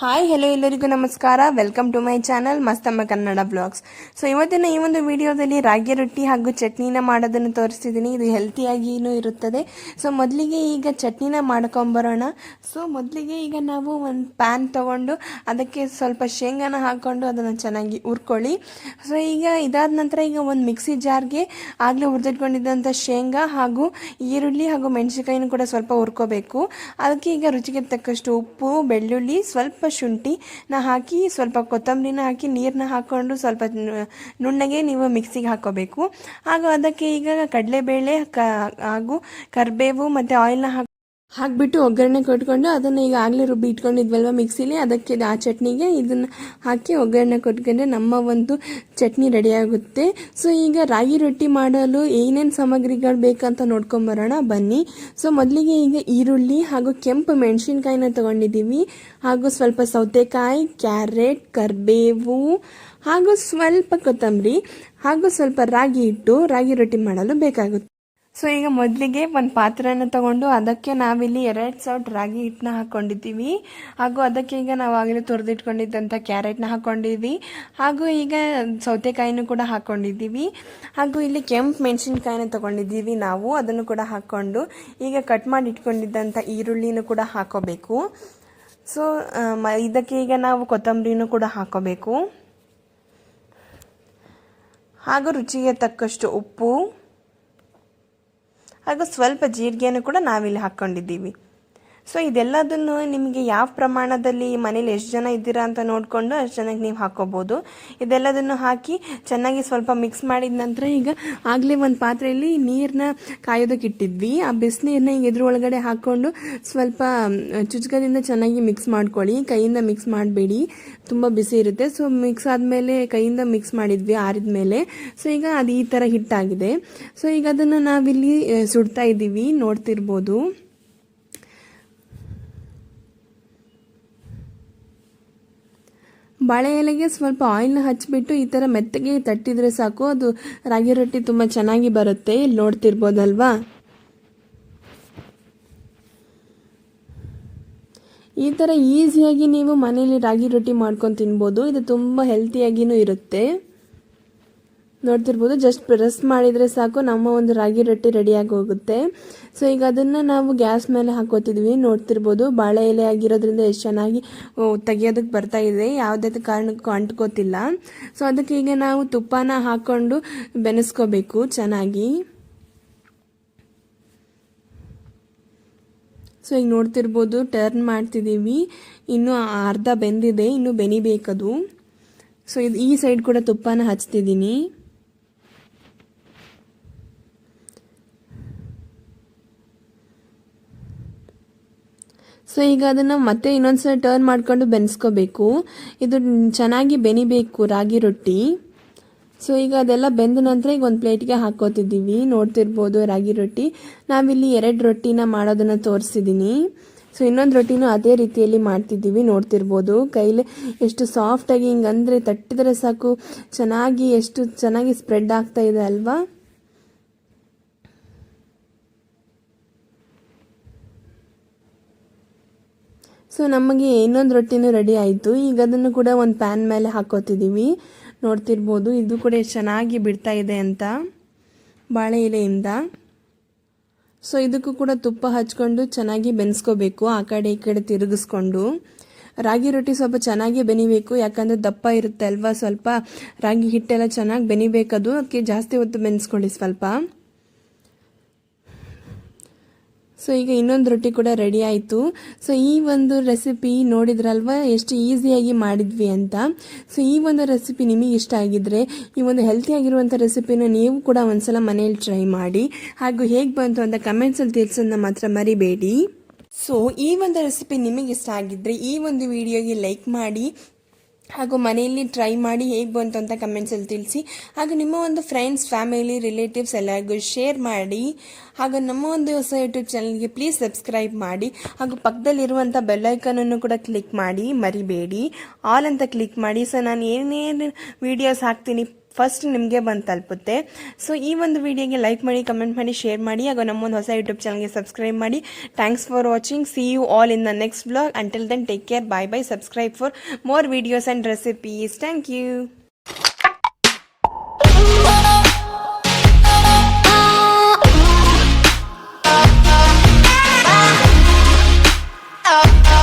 Hi hello ಎಲ್ಲರಿಗೂ ನಮಸ್ಕಾರ. Welcome to my channel Mastamma Kannada vlogs so ಇವತ್ತಿನ ಈ ಒಂದು ವಿಡಿಯೋದಲ್ಲಿ ರಾಗಿ ರೊಟ್ಟಿ ಹಾಗೂ ಚಟ್ನಿನ ಮಾಡೋದನ್ನು ತೋರಿಸ್ತಿದ್ದೀನಿ. ಇದು ಹೆಲ್ತಿಯಾಗಿಯೂ ಇರುತ್ತದೆ. ಸೊ ಮೊದಲಿಗೆ ಈಗ ಚಟ್ನಿನ ಮಾಡ್ಕೊಂಬರೋಣ ಸೊ ಮೊದಲಿಗೆ ಈಗ ನಾವು ಒಂದು ಪ್ಯಾನ್ ತೊಗೊಂಡು ಅದಕ್ಕೆ ಸ್ವಲ್ಪ ಶೇಂಗಾನ ಹಾಕ್ಕೊಂಡು ಅದನ್ನು ಚೆನ್ನಾಗಿ ಹುರ್ಕೊಳ್ಳಿ. ಸೊ ಈಗ ಇದಾದ ನಂತರ ಈಗ ಒಂದು ಮಿಕ್ಸಿ ಜಾರ್ಗೆ ಆಗಲೇ ಹುರಿದಿಟ್ಕೊಂಡಿದ್ದಂಥ ಶೇಂಗಾ ಹಾಗೂ ಈರುಳ್ಳಿ ಹಾಗೂ ಮೆಣಸಿನ್ಕಾಯಿನೂ ಕೂಡ ಸ್ವಲ್ಪ ಹುರ್ಕೋಬೇಕು. ಅದಕ್ಕೆ ಈಗ ರುಚಿಗೆ ತಕ್ಕಷ್ಟು ಉಪ್ಪು, ಬೆಳ್ಳುಳ್ಳಿ, ಸ್ವಲ್ಪ ಶುಂಠಿನ ಹಾಕಿ ಸ್ವಲ್ಪ ಕೊತ್ತಂಬರಿನ ಹಾಕಿ ನೀರನ್ನ ಹಾಕ್ಕೊಂಡು ಸ್ವಲ್ಪ ನುಣ್ಣಗೆ ನೀವು ಮಿಕ್ಸಿಗೆ ಹಾಕೋಬೇಕು. ಹಾಗೂ ಅದಕ್ಕೆ ಈಗ ಕಡಲೆಬೇಳೆ ಕ, ಹಾಗೂ ಕರಿಬೇವು ಮತ್ತು ಆಯಿಲ್ನ ಹಾಕಿ ಹಾಕ್ಬಿಟ್ಟು ಒಗ್ಗರಣೆ ಕೊಟ್ಕೊಂಡು ಅದನ್ನು ಈಗ ಆಗಲೇ ರುಬ್ಬಿ ಇಟ್ಕೊಂಡಿದ್ವಲ್ವ ಮಿಕ್ಸಿಲಿ? ಅದಕ್ಕೆ ಆ ಚಟ್ನಿಗೆ ಇದನ್ನು ಹಾಕಿ ಒಗ್ಗರಣೆ ಕೊಟ್ಕೊಂಡ್ರೆ ನಮ್ಮ ಒಂದು ಚಟ್ನಿ ರೆಡಿ ಆಗುತ್ತೆ. ಸೊ ಈಗ ರಾಗಿ ರೊಟ್ಟಿ ಮಾಡಲು ಏನೇನು ಸಾಮಗ್ರಿಗಳು ಬೇಕಂತ ನೋಡ್ಕೊಂಬರೋಣ ಬನ್ನಿ. ಸೊ ಮೊದಲಿಗೆ ಈಗ ಈರುಳ್ಳಿ ಹಾಗೂ ಕೆಂಪು ಮೆಣಸಿನ್ಕಾಯಿನ ತೊಗೊಂಡಿದ್ದೀವಿ. ಹಾಗೂ ಸ್ವಲ್ಪ ಸೌತೆಕಾಯಿ, ಕ್ಯಾರೆಟ್, ಕರಿಬೇವು ಹಾಗೂ ಸ್ವಲ್ಪ ಕೊತ್ತಂಬರಿ ಹಾಗೂ ಸ್ವಲ್ಪ ರಾಗಿ ಹಿಟ್ಟು ರಾಗಿ ರೊಟ್ಟಿ ಮಾಡಲು ಬೇಕಾಗುತ್ತೆ. ಸೊ ಈಗ ಮೊದಲಿಗೆ ಒಂದು ಪಾತ್ರೆನ ತಗೊಂಡು ಅದಕ್ಕೆ ನಾವಿಲ್ಲಿ ಎರಡು ಸೌಟ್ ರಾಗಿ ಹಿಟ್ಟನ್ನ ಹಾಕ್ಕೊಂಡಿದ್ದೀವಿ ಹಾಗೂ ಅದಕ್ಕೆ ಈಗ ನಾವು ಆಗಲೇ ತುರಿದಿಟ್ಕೊಂಡಿದ್ದಂಥ ಕ್ಯಾರೆಟ್ನ ಹಾಕ್ಕೊಂಡಿದ್ವಿ ಹಾಗೂ ಈಗ ಸೌತೆಕಾಯಿನೂ ಕೂಡ ಹಾಕ್ಕೊಂಡಿದ್ದೀವಿ ಹಾಗೂ ಇಲ್ಲಿ ಕೆಂಪು ಮೆಣಸಿನ್ಕಾಯಿನ ತೊಗೊಂಡಿದ್ದೀವಿ ನಾವು, ಅದನ್ನು ಕೂಡ ಹಾಕ್ಕೊಂಡು. ಈಗ ಕಟ್ ಮಾಡಿ ಇಟ್ಕೊಂಡಿದ್ದಂಥ ಈರುಳ್ಳಿನೂ ಕೂಡ ಹಾಕೋಬೇಕು. ಸೊ ಇದಕ್ಕೆ ಈಗ ನಾವು ಕೊತ್ತಂಬರಿನೂ ಕೂಡ ಹಾಕೋಬೇಕು. ಹಾಗೂ ರುಚಿಗೆ ತಕ್ಕಷ್ಟು ಉಪ್ಪು. ಹಾಗೂ ಸ್ವಲ್ಪ ಜೀರಿಗೆಯನ್ನು ಕೂಡ ನಾವಿಲ್ಲಿ ಹಾಕ್ಕೊಂಡಿದ್ದೀವಿ ಸೊ ಇದೆಲ್ಲದನ್ನು ನಿಮಗೆ ಯಾವ ಪ್ರಮಾಣದಲ್ಲಿ ಮನೇಲಿ ಎಷ್ಟು ಜನ ಇದ್ದೀರಾ ಅಂತ ನೋಡಿಕೊಂಡು ಅಷ್ಟು ಜನಕ್ಕೆ ನೀವು ಹಾಕೋಬೋದು. ಇದೆಲ್ಲದನ್ನು ಹಾಕಿ ಚೆನ್ನಾಗಿ ಸ್ವಲ್ಪ ಮಿಕ್ಸ್ ಮಾಡಿದ ನಂತರ ಈಗ ಆಗಲೇ ಒಂದು ಪಾತ್ರೆಯಲ್ಲಿ ನೀರನ್ನ ಕಾಯೋದಕ್ಕೆ ಇಟ್ಟಿದ್ವಿ. ಆ ಬಿಸಿನೀರನ್ನ ಈಗ ಇದ್ರ ಒಳಗಡೆ ಹಾಕ್ಕೊಂಡು ಸ್ವಲ್ಪ ಚುಚ್ಕದಿಂದ ಚೆನ್ನಾಗಿ ಮಿಕ್ಸ್ ಮಾಡ್ಕೊಳ್ಳಿ. ಕೈಯಿಂದ ಮಿಕ್ಸ್ ಮಾಡಬೇಡಿ. ತುಂಬ ಬಿಸಿ ಇರುತ್ತೆ. ಸೊ ಮಿಕ್ಸ್ ಆದಮೇಲೆ ಕೈಯಿಂದ ಮಿಕ್ಸ್ ಮಾಡಿದ್ವಿ, ಆರಿದ ಮೇಲೆ. ಸೊ ಈಗ ಅದು ಈ ಥರ ಹಿಟ್ಟಾಗಿದೆ ಸೊ ಈಗ ಅದನ್ನು ನಾವಿಲ್ಲಿ ಸುಡ್ತಾ ಇದ್ದೀವಿ. ನೋಡ್ತಿರ್ಬೋದು. ಬಾಳೆ ಎಲೆಗೆ ಸ್ವಲ್ಪ ಆಯಿಲ್ನ ಹಚ್ಚಿಬಿಟ್ಟು ಈ ಥರ ಮೆತ್ತಗೆ ತಟ್ಟಿದರೆ ಸಾಕು. ಅದು ರಾಗಿ ರೊಟ್ಟಿ ತುಂಬ ಚೆನ್ನಾಗಿ ಬರುತ್ತೆ. ಇಲ್ಲಿ ನೋಡ್ತಿರ್ಬೋದಲ್ವಾ? ಈ ಥರ ಈಸಿಯಾಗಿ ನೀವು ಮನೇಲಿ ರಾಗಿ ರೊಟ್ಟಿ ಮಾಡ್ಕೊಂಡು ತಿನ್ಬೋದು. ಇದು ತುಂಬ ಹೆಲ್ತಿಯಾಗಿಯೂ ಇರುತ್ತೆ. ನೋಡ್ತಿರ್ಬೋದು. ಜಸ್ಟ್ ಪ್ರೆಸ್ ಮಾಡಿದರೆ ಸಾಕು. ನಮ್ಮ ಒಂದು ರಾಗಿ ರೊಟ್ಟಿ ರೆಡಿಯಾಗಿ ಹೋಗುತ್ತೆ. ಸೊ ಈಗ ಅದನ್ನು ನಾವು ಗ್ಯಾಸ್ ಮೇಲೆ ಹಾಕೋತಿದ್ವಿ. ನೋಡ್ತಿರ್ಬೋದು, ಬಾಳೆ ಎಲೆ ಆಗಿರೋದ್ರಿಂದ ಎಷ್ಟು ಚೆನ್ನಾಗಿ ತೆಗಿಯೋದಕ್ಕೆ ಬರ್ತಾ ಇದೆ. ಯಾವುದೇ ಕಾರಣಕ್ಕೂ ಅಂಟ್ಕೋತಿಲ್ಲ. ಸೊ ಅದಕ್ಕೆ ಈಗ ನಾವು ತುಪ್ಪನ ಹಾಕ್ಕೊಂಡು ಬೆನೆಸ್ಕೋಬೇಕು ಚೆನ್ನಾಗಿ. ಸೊ ಈಗ ನೋಡ್ತಿರ್ಬೋದು ಟರ್ನ್ ಮಾಡ್ತಿದ್ದೀವಿ. ಇನ್ನು ಅರ್ಧ ಬೆಂದಿದೆ. ಇನ್ನು ಬೆನಿಬೇಕದು. ಸೊ ಇದು ಈ ಸೈಡ್ ಕೂಡ ತುಪ್ಪನ ಹಚ್ತಿದ್ದೀನಿ. ಸೊ ಈಗ ಅದನ್ನು ಮತ್ತೆ ಇನ್ನೊಂದ್ಸಲ ಟರ್ನ್ ಮಾಡ್ಕೊಂಡು ಬೆನ್ಸ್ಕೋಬೇಕು. ಇದು ಚೆನ್ನಾಗಿ ಬೆನಿಬೇಕು ರಾಗಿ ರೊಟ್ಟಿ. ಸೊ ಈಗ ಅದೆಲ್ಲ ಬೆಂದ ನಂತರ ಈಗ ಒಂದು ಪ್ಲೇಟ್ಗೆ ಹಾಕೋತಿದ್ದೀವಿ ನೋಡ್ತಿರ್ಬೋದು ರಾಗಿ ರೊಟ್ಟಿ. ನಾವಿಲ್ಲಿ ಎರಡು ರೊಟ್ಟಿನ ಮಾಡೋದನ್ನು ತೋರಿಸಿದ್ದೀನಿ ಸೊ ಇನ್ನೊಂದು ರೊಟ್ಟಿನೂ ಅದೇ ರೀತಿಯಲ್ಲಿ ಮಾಡ್ತಿದ್ದೀವಿ. ನೋಡ್ತಿರ್ಬೋದು ಕೈಲಿ ಎಷ್ಟು ಸಾಫ್ಟಾಗಿ ಹಿಂಗೆ ಅಂದರೆ ತಟ್ಟಿದರೆ ಸಾಕು. ಚೆನ್ನಾಗಿ ಎಷ್ಟು ಚೆನ್ನಾಗಿ ಸ್ಪ್ರೆಡ್ ಆಗ್ತಾ ಇದೆ ಅಲ್ವಾ? ಸೊ ನಮಗೆ ಇನ್ನೊಂದು ರೊಟ್ಟಿನೂ ರೆಡಿ ಆಯಿತು. ಈಗ ಅದನ್ನು ಕೂಡ ಒಂದು ಪ್ಯಾನ್ ಮೇಲೆ ಹಾಕೋತಿದ್ದೀವಿ ನೋಡ್ತಿರ್ಬೋದು, ಇದು ಕೂಡ ಚೆನ್ನಾಗಿ ಬಿಡ್ತಾ ಇದೆ ಅಂತ ಬಾಳೆ ಎಲೆಯಿಂದ ಸೊ ಇದಕ್ಕೂ ಕೂಡ ತುಪ್ಪ ಹಚ್ಕೊಂಡು ಚೆನ್ನಾಗಿ ಬೆನ್ಸ್ಕೋಬೇಕು, ಆ ಕಡೆ ಈ ಕಡೆ ತಿರುಗಿಸ್ಕೊಂಡು. ರಾಗಿ ರೊಟ್ಟಿ ಸ್ವಲ್ಪ ಚೆನ್ನಾಗಿ ಬೆನಿಬೇಕು, ಯಾಕಂದರೆ ದಪ್ಪ ಇರುತ್ತೆ ಅಲ್ವಾ ಸ್ವಲ್ಪ. ರಾಗಿ ಹಿಟ್ಟೆಲ್ಲ ಚೆನ್ನಾಗಿ ಬೆನಿಬೇಕದು, ಅದಕ್ಕೆ ಜಾಸ್ತಿ ಹೊತ್ತು ಬೆನ್ಸ್ಕೊಳ್ಳಿ ಸ್ವಲ್ಪ. ಸೊ ಈಗ ಇನ್ನೊಂದು ರೊಟ್ಟಿ ಕೂಡ ರೆಡಿ ಆಯಿತು. ಸೊ ಈ ಒಂದು ರೆಸಿಪಿ ನೋಡಿದ್ರಲ್ವ? ಎಷ್ಟು ಈಸಿಯಾಗಿ ಮಾಡಿದ್ವಿ ಅಂತ. ಸೊ ಈ ಒಂದು ರೆಸಿಪಿ ನಿಮಗೆ ಇಷ್ಟ ಆಗಿದ್ರೆ, ಈ ಒಂದು ಹೆಲ್ತಿಯಾಗಿರುವಂಥ ರೆಸಿಪಿನ ನೀವು ಕೂಡ ಒಂದ್ಸಲ ಮನೆಯಲ್ಲಿ ಟ್ರೈ ಮಾಡಿ. ಹಾಗೂ ಹೇಗೆ ಬಂತು ಅಂತ ಕಮೆಂಟ್ಸಲ್ಲಿ ತಿಳಿಸೋದನ್ನ ಮಾತ್ರ ಮರಿಬೇಡಿ. ಸೊ ಈ ಒಂದು ರೆಸಿಪಿ ನಿಮಗೆ ಇಷ್ಟ ಆಗಿದ್ರೆ, ಈ ಒಂದು ವಿಡಿಯೋಗೆ ಲೈಕ್ ಮಾಡಿ. ಹಾಗೂ ಮನೆಯಲ್ಲಿ ಟ್ರೈ ಮಾಡಿ ಹೇಗೆ ಬಂತು ಅಂತ ಕಮೆಂಟ್ಸಲ್ಲಿ ತಿಳಿಸಿ. ಹಾಗೂ ನಿಮ್ಮ ಒಂದು ಫ್ರೆಂಡ್ಸ್ ಫ್ಯಾಮಿಲಿ ರಿಲೇಟಿವ್ಸ್ ಎಲ್ಲರಿಗೂ ಶೇರ್ ಮಾಡಿ. ಹಾಗೂ ನಮ್ಮ ಒಂದು ಹೊಸ ಯೂಟ್ಯೂಬ್ ಚಾನಲ್ಗೆ ಪ್ಲೀಸ್ ಸಬ್ಸ್ಕ್ರೈಬ್ ಮಾಡಿ. ಹಾಗೂ ಪಕ್ಕದಲ್ಲಿರುವಂಥ ಬೆಲ್ಲೈಕನನ್ನು ಕೂಡ ಕ್ಲಿಕ್ ಮಾಡಿ. ಮರಿಬೇಡಿ. ಆಲ್ ಅಂತ ಕ್ಲಿಕ್ ಮಾಡಿ. ಸೊ ನಾನು ಏನೇನು ವೀಡಿಯೋಸ್ ಹಾಕ್ತೀನಿ ಫಸ್ಟ್ ನಿಮಗೆ ಬಂದು ತಲುಪುತ್ತೆ. ಸೊ ಈ ಒಂದು ವಿಡಿಯೋಗೆ ಲೈಕ್ ಮಾಡಿ ಕಮೆಂಟ್ ಮಾಡಿ ಶೇರ್ ಮಾಡಿ, ಹಾಗೂ ನಮ್ಮೊಂದು ಹೊಸ ಯೂಟ್ಯೂಬ್ ಚಾನಲ್ಗೆ ಸಬ್ಸ್ಕ್ರೈಬ್ ಮಾಡಿ. Thanks for watching see you all in the next vlog until then take care bye bye subscribe for more videos and recipes thank you